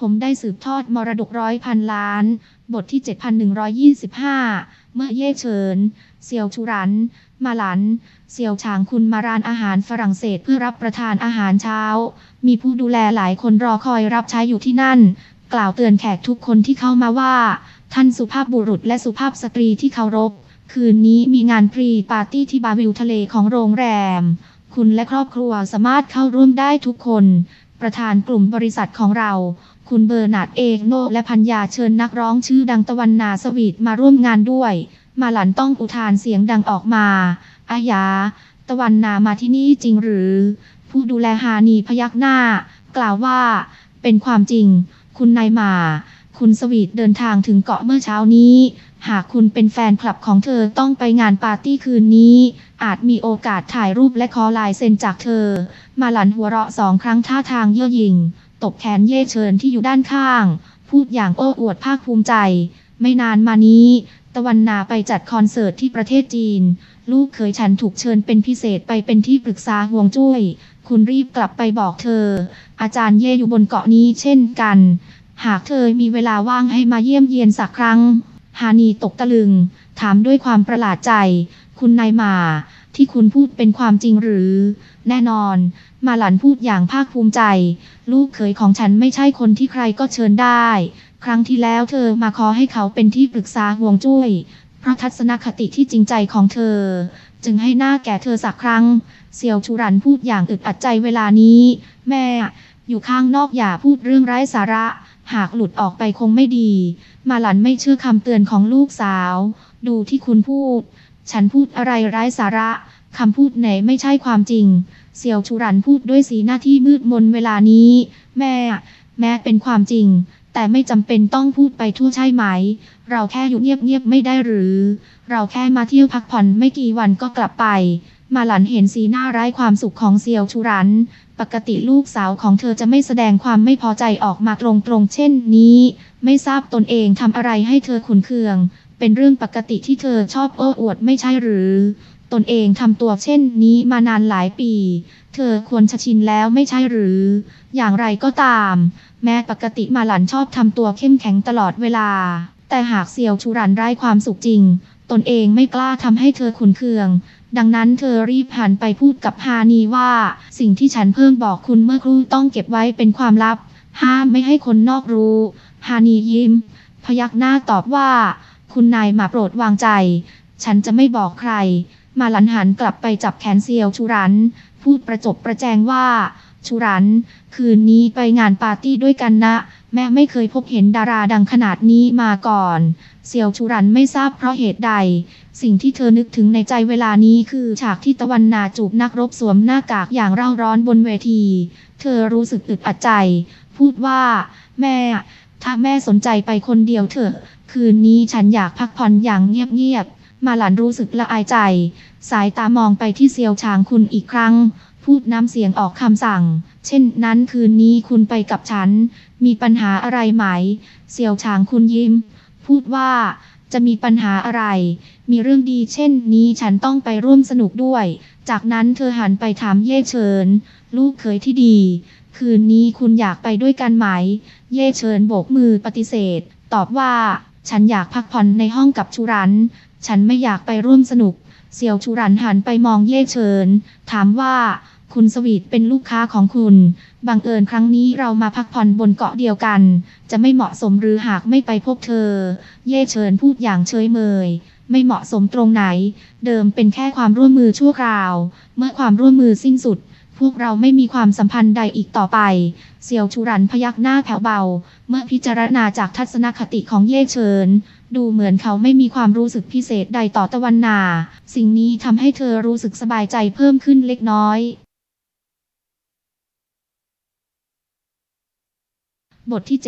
ผมได้สืบทอดมรดกร้อยพันล้าน บทที่ 7125 เมื่อเย่เฉิน เซียวชูรัน มาหลัน เซียวฉางคุณมาร้านอาหารฝรั่งเศสเพื่อรับประทานอาหารเช้า มีผู้ดูแลหลายคนรอคอยรับใช้อยู่ที่นั่น กล่าวเตือนแขกทุกคนที่เข้ามาว่า ท่านสุภาพบุรุษและสุภาพสตรีที่เคารพ คืนนี้มีงานพรีปาร์ตี้ที่บาร์วิวทะเลของโรงแรม คุณและครอบครัวสามารถเข้าร่วมได้ทุกคน ประธานกลุ่มบริษัทของเรา คุณเบอร์นาร์ดเอกโน และพัญญาเชิญนักร้องชื่อดังตะวันนาสวีทมาร่วมงานด้วย มาหลันต้องอุทานเสียงดังออกมาอายา ตะวันนามาที่นี่จริงหรือ ผู้ดูแลฮานีพยักหน้า กล่าวว่า เป็นความจริง คุณนายมา คุณสวีทเดินทางถึงเกาะเมื่อเช้านี้ หากคุณเป็นแฟนคลับของเธอต้องไปงานปาร์ตี้คืนนี้ อาจมีโอกาสถ่ายรูปและขอลายเซ็นจากเธอ มาหลันหัวเราะสองครั้งท่าทางเย่อหยิ่ง ตบแขนเย่เชิญที่อยู่ด้านข้าง พูดอย่างโอ้อวดภาคภูมิใจ ไม่นานมานี้ ตะวันนาไปจัดคอนเสิร์ตที่ประเทศจีน ลูกเคยฉันถูกเชิญเป็นพิเศษไปเป็นที่ปรึกษาห่วงจุ้ย คุณรีบกลับไปบอกเธอ อาจารย์เย่อยู่บนเกาะนี้เช่นกัน หากเธอมีเวลาว่างให้มาเยี่ยมเยียนสักครั้ง ฮานีตกตะลึง ถามด้วยความประหลาดใจ คุณนายมา ที่คุณพูดเป็นความจริงหรือ แน่นอน มาหลันพูดอย่างภาคภูมิใจ ลูกเขยของฉันไม่ใช่คนที่ใครก็เชิญได้ ครั้งที่แล้วเธอมาขอให้เขาเป็นที่ปรึกษาห่วงจุ้ย เพราะทัศนคติที่จริงใจของเธอ จึงให้หน้าแก่เธอสักครั้งเซียวชูรันพูดอย่างอึดอัดใจเวลานี้ แม่ อยู่ข้างนอกอย่าพูดเรื่องไร้สาระ หากหลุดออกไปคงไม่ดี มาหลันไม่เชื่อคำเตือนของลูกสาว ดูที่คุณพูด ฉันพูดอะไรไร้สาระ คำพูดไหนไม่ใช่ความจริงเซียวชูรันพูดด้วยสีหน้าที่มืดมนเวลานี้ แม่ แม้เป็นความจริง แต่ไม่จำเป็นต้องพูดไปทั่วใช่ไหม เราแค่อยู่เงียบๆไม่ได้หรือ เราแค่มาเที่ยวพักผ่อนไม่กี่วันก็กลับไป มาหลันเห็นสีหน้าไร้ความสุขของเซียวชูรัน ปกติลูกสาวของเธอจะไม่แสดงความไม่พอใจออกมาตรงๆเช่นนี้ ไม่ทราบตนเองทำอะไรให้เธอขุนเคืองเป็นเรื่องปกติที่เธอชอบโอ้อวดไม่ใช่หรือ ตนเองทำตัวเช่นนี้มานานหลายปี เธอควรชชินแล้วไม่ใช่หรือ อย่างไรก็ตาม แม้ปกติมาหลันชอบทำตัวเข้มแข็งตลอดเวลา แต่หากเซียวชูรันไร้ความสุขจริง ตนเองไม่กล้าทำให้เธอขุนเคือง ดังนั้นเธอรีบหันไปพูดกับฮานีว่า สิ่งที่ฉันเพิ่งบอกคุณเมื่อครู่ต้องเก็บไว้เป็นความลับ ห้ามไม่ให้คนนอกรู้ฮานียิ้ม พยักหน้าตอบว่า คุณนายมาโปรดวางใจ ฉันจะไม่บอกใคร มาหลันหันกลับไปจับแขนเซียวชูรัน พูดประจบประแจงว่า ชูรัน คืนนี้ไปงานปาร์ตี้ด้วยกันนะ แม่ไม่เคยพบเห็นดาราดังขนาดนี้มาก่อน เซียวชูรันไม่ทราบเพราะเหตุใด สิ่งที่เธอนึกถึงในใจเวลานี้คือฉากที่ตะวันนาจูบนักรบสวมหน้ากากอย่างเร่าร้อนบนเวที เธอรู้สึกอึดอัดใจ พูดว่า แม่ ถ้าแม่สนใจไปคนเดียวเถอะ คืนนี้ฉันอยากพักผ่อนอย่างเงียบๆมาหลันรู้สึกละอายใจ สายตามองไปที่เซียวชางคุณอีกครั้ง พูดน้ำเสียงออกคำสั่ง เช่นนั้นคืนนี้คุณไปกับฉัน มีปัญหาอะไรไหม เซียวชางคุณยิ้ม พูดว่าจะมีปัญหาอะไร มีเรื่องดีเช่นนี้ฉันต้องไปร่วมสนุกด้วย จากนั้นเธอหันไปถามเย่เฉิน ลูกเคยที่ดี คืนนี้คุณอยากไปด้วยกันไหม เย่เฉินโบกมือปฏิเสธ ตอบว่า ฉันอยากพักผ่อนในห้องกับชูรัน ฉันไม่อยากไปร่วมสนุกเซียวชูรันหันไปมองเย่เฉิน ถามว่า คุณสวีทเป็นลูกค้าของคุณ บังเอิญครั้งนี้เรามาพักผ่อนบนเกาะเดียวกัน จะไม่เหมาะสมหรือหากไม่ไปพบเธอ เย่เฉินพูดอย่างเฉยเมยไม่เหมาะสมตรงไหน เดิมเป็นแค่ความร่วมมือชั่วคราว เมื่อความร่วมมือสิ้นสุด พวกเราไม่มีความสัมพันธ์ใดอีกต่อไป เซียวชูรันพยักหน้าแผ่วเบา เมื่อพิจารณาจากทัศนคติของเย่เฉิน ดูเหมือนเขาไม่มีความรู้สึกพิเศษใดต่อตะวันนา สิ่งนี้ทำให้เธอรู้สึกสบายใจเพิ่มขึ้นเล็กน้อย บทที่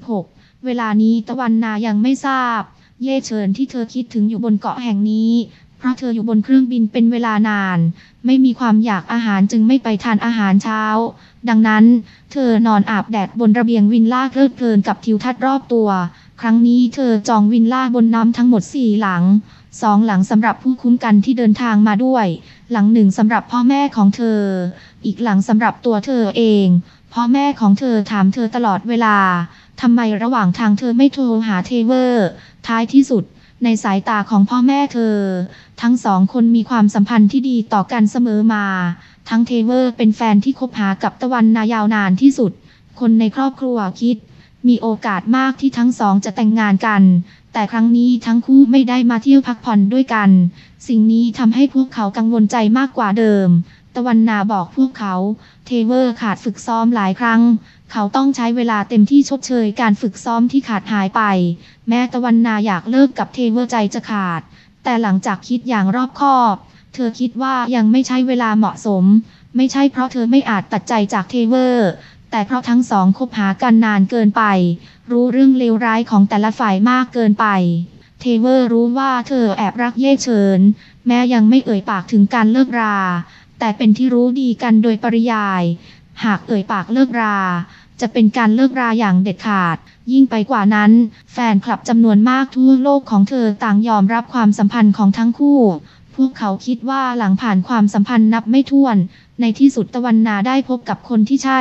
7126 เวลานี้ตะวันนายังไม่ทราบ เย่เฉินที่เธอคิดถึงอยู่บนเกาะแห่งนี้ เพราะเธออยู่บนเครื่องบินเป็นเวลานาน ไม่มีความอยากอาหารจึงไม่ไปทานอาหารเช้า ดังนั้น เธอนอนอาบแดดบนระเบียงวินล่าเพลิดเพลินกับทิวทัศน์รอบตัว ครั้งนี้เธอจองวินล่าบนน้ำทั้งหมดสี่หลังสองหลังสำหรับผู้คุ้มกันที่เดินทางมาด้วย หลังหนึ่งสำหรับพ่อแม่ของเธอ อีกหลังสำหรับตัวเธอเองพเพราะแม่ของเธอถามเธอตลอดเวลาทำไมระหว่างทางเธอไม่โทรหาเทเวอร์ ท้ายที่สุด ในสายตาของพ่อแม่เธอ ทั้งสองคนมีความสัมพันธ์ที่ดีต่อกันเสมอมา ทั้งเทเวอร์เป็นแฟนที่คบหากับตะวันนายาวนานที่สุด คนในครอบครัวคิด มีโอกาสมากที่ทั้งสองจะแต่งงานกัน แต่ครั้งนี้ทั้งคู่ไม่ได้มาเที่ยวพักผ่อนด้วยกัน สิ่งนี้ทำให้พวกเขากังวลใจมากกว่าเดิม ตะวันนาบอกพวกเขา เทเวอร์ขาดฝึกซ้อมหลายครั้ง เขาต้องใช้เวลาเต็มที่ชดเชยการฝึกซ้อมที่ขาดหายไป แม้ตะวันนาอยากเลิกกับเทเวอร์ใจจะขาด แต่หลังจากคิดอย่างรอบคอบ เธอคิดว่ายังไม่ใช่เวลาเหมาะสม ไม่ใช่เพราะเธอไม่อาจตัดใจจากเทเวอร์ แต่เพราะทั้งสองคบหากันนานเกินไป รู้เรื่องเลวร้ายของแต่ละฝ่ายมากเกินไป เทเวอร์รู้ว่าเธอแอบรักเย่เฉิน แม้ยังไม่เอ่ยปากถึงการเลิกรา แต่เป็นที่รู้ดีกันโดยปริยาย หากเอ่ยปากเลิกรา จะเป็นการเลิกราอย่างเด็ดขาด ยิ่งไปกว่านั้น แฟนคลับจำนวนมากทั่วโลกของเธอต่างยอมรับความสัมพันธ์ของทั้งคู่ พวกเขาคิดว่าหลังผ่านความสัมพันธ์นับไม่ถ้วน ในที่สุดตะวันนาได้พบกับคนที่ใช่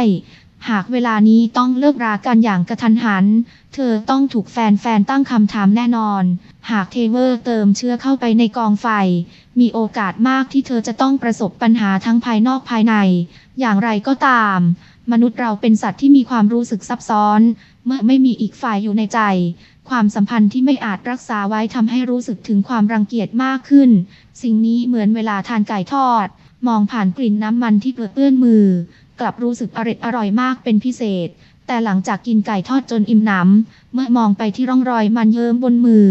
หากเวลานี้ต้องเลิกรากันอย่างกระทันหัน เธอต้องถูกแฟนๆตั้งคำถามแน่นอน หากเทเวอร์เติมเชื้อเข้าไปในกองไฟ มีโอกาสมากที่เธอจะต้องประสบปัญหาทั้งภายนอกภายใน อย่างไรก็ตาม มนุษย์เราเป็นสัตว์ที่มีความรู้สึกซับซ้อน เมื่อไม่มีอีกฝ่ายอยู่ในใจ ความสัมพันธ์ที่ไม่อาจรักษาไว้ทำให้รู้สึกถึงความรังเกียจมากขึ้น สิ่งนี้เหมือนเวลาทานไก่ทอด มองผ่านกลิ่นน้ำมันที่เปื้อนมือ กลับรู้สึกอร่อยอร่อยมากเป็นพิเศษ แต่หลังจากกินไก่ทอดจนอิ่มหนำ เมื่อมองไปที่ร่องรอยมันเยิ้มบนมือ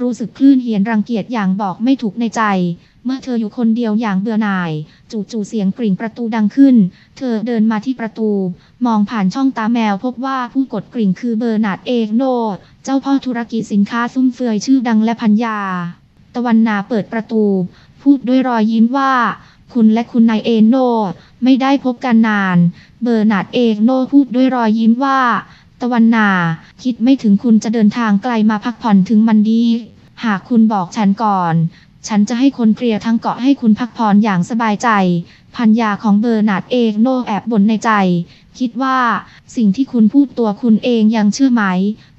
รู้สึกคลื่นเหียนรังเกียจอย่างบอกไม่ถูกในใจ เมื่อเธออยู่คนเดียวอย่างเบื่อหน่าย จู่ๆเสียงกริ่งประตูดังขึ้น เธอเดินมาที่ประตู มองผ่านช่องตาแมวพบว่าผู้กดกริ่งคือเบอร์นาร์ดเองโน เจ้าพ่อธุรกิจสินค้าซุ่มเฟือยชื่อดังและพันยา ตะวันนาเปิดประตู พูดด้วยรอยยิ้มว่า คุณและคุณนายเอโน ไม่ได้พบกันนาน เบอร์นาร์ดเองโนพูดด้วยรอยยิ้มว่า ตะวันนา คิดไม่ถึงคุณจะเดินทางไกลมาพักผ่อนถึงมันดี หากคุณบอกฉันก่อน ฉันจะให้คนเคลียร์ทั้งเกาะให้คุณพักผ่อนอย่างสบายใจพันยาของเบอร์นาร์ดเองโนแอบบ่นในใจ คิดว่าสิ่งที่คุณพูดตัวคุณเองยังเชื่อไหม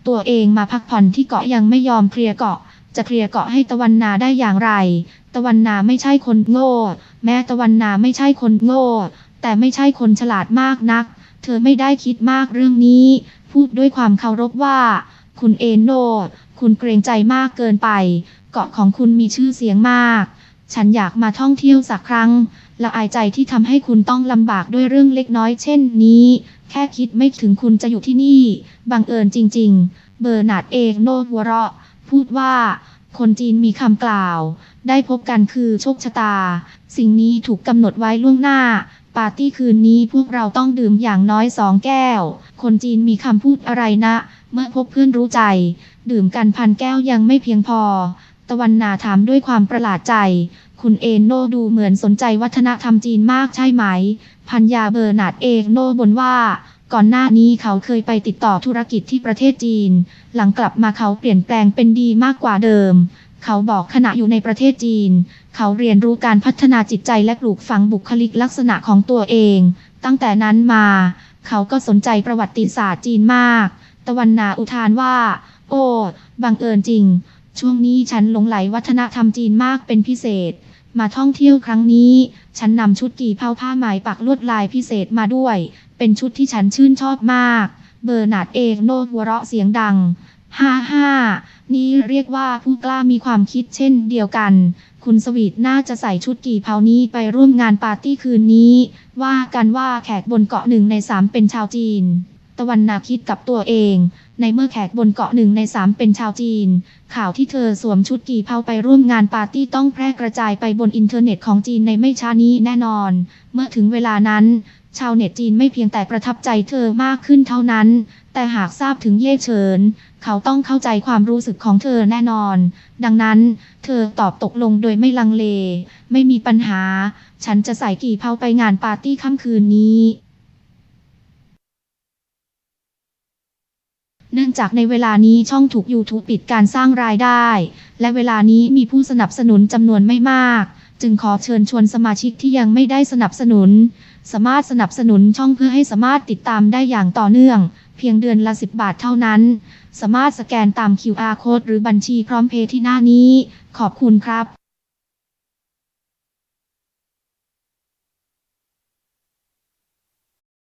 ตัวเองมาพักผ่อนที่เกาะยังไม่ยอมเคลียร์เกาะ จะเคลียร์เกาะให้ตะวันนาได้อย่างไร ตะวันนาไม่ใช่คนโง่ แม้ตะวันนาไม่ใช่คนโง่ แต่ไม่ใช่คนฉลาดมากนัก เธอไม่ได้คิดมากเรื่องนี้ พูดด้วยความเคารพว่า คุณเอโน คุณเกรงใจมากเกินไป เกาะของคุณมีชื่อเสียงมาก ฉันอยากมาท่องเที่ยวสักครั้งละอายใจที่ทำให้คุณต้องลำบากด้วยเรื่องเล็กน้อยเช่นนี้ แค่คิดไม่ถึงคุณจะอยู่ที่นี่ บังเอิญจริง ๆ เบอร์นาร์ดเองโนหัวเราะ พูดว่า คนจีนมีคำกล่าว ได้พบกันคือโชคชะตา สิ่งนี้ถูกกำหนดไว้ล่วงหน้า ปาร์ตี้คืนนี้พวกเราต้องดื่มอย่างน้อยสองแก้ว คนจีนมีคำพูดอะไรนะ เมื่อพบเพื่อนรู้ใจ ดื่มกันพันแก้วยังไม่เพียงพอ ตะวันนาถามด้วยความประหลาดใจ คุณเอโนดูเหมือนสนใจวัฒนธรรมจีนมากใช่ไหม พันยาเบอร์นาดเอโนบนว่าก่อนหน้านี้เขาเคยไปติดต่อธุรกิจที่ประเทศจีน หลังกลับมาเขาเปลี่ยนแปลงเป็นดีมากกว่าเดิม เขาบอกขณะอยู่ในประเทศจีน เขาเรียนรู้การพัฒนาจิตใจและปลูกฝังบุคลิกลักษณะของตัวเอง ตั้งแต่นั้นมา เขาก็สนใจประวัติศาสตร์จีนมาก ตะวันนาอุทานว่า โอ้บังเอิญจริง ช่วงนี้ฉันหลงไหลวัฒนธรรมจีนมากเป็นพิเศษ มาท่องเที่ยวครั้งนี้ ฉันนำชุดกี่เผาผ้าไหมปักลวดลายพิเศษมาด้วย เป็นชุดที่ฉันชื่นชอบมาก เบอร์นาร์ดเองโนหัวเราะเสียงดัง ฮ่าฮ่า นี่เรียกว่าผู้กล้ามีความคิดเช่นเดียวกัน คุณสวีทน่าจะใส่ชุดกี่เผานี้ไปร่วมงานปาร์ตี้คืนนี้ ว่ากันว่าแขกบนเกาะหนึ่งในสามเป็นชาวจีน ตะวันนาคิดกับตัวเอง ในเมื่อแขกบนเกาะหนึ่งในสามเป็นชาวจีน ข่าวที่เธอสวมชุดกี่เผาไปร่วมงานปาร์ตี้ต้องแพร่กระจายไปบนอินเทอร์เน็ตของจีนในไม่ช้านี้แน่นอน เมื่อถึงเวลานั้นชาวเน็ตจีนไม่เพียงแต่ประทับใจเธอมากขึ้นเท่านั้น แต่หากทราบถึงเย่เฉิน เขาต้องเข้าใจความรู้สึกของเธอแน่นอน ดังนั้น เธอตอบตกลงโดยไม่ลังเล ไม่มีปัญหา ฉันจะใส่กี่เผาไปงานปาร์ตี้ค่ำคืนนี้เนื่องจากในเวลานี้ช่องถูก YouTube ปิดการสร้างรายได้ และเวลานี้มีผู้สนับสนุนจำนวนไม่มาก จึงขอเชิญชวนสมาชิกที่ยังไม่ได้สนับสนุน สามารถสนับสนุนช่องเพื่อให้สามารถติดตามได้อย่างต่อเนื่อง เพียงเดือนละ 10 บาทเท่านั้น สามารถสแกนตาม QR code หรือบัญชีพร้อมเพย์ที่หน้านี้ ขอบคุณครับ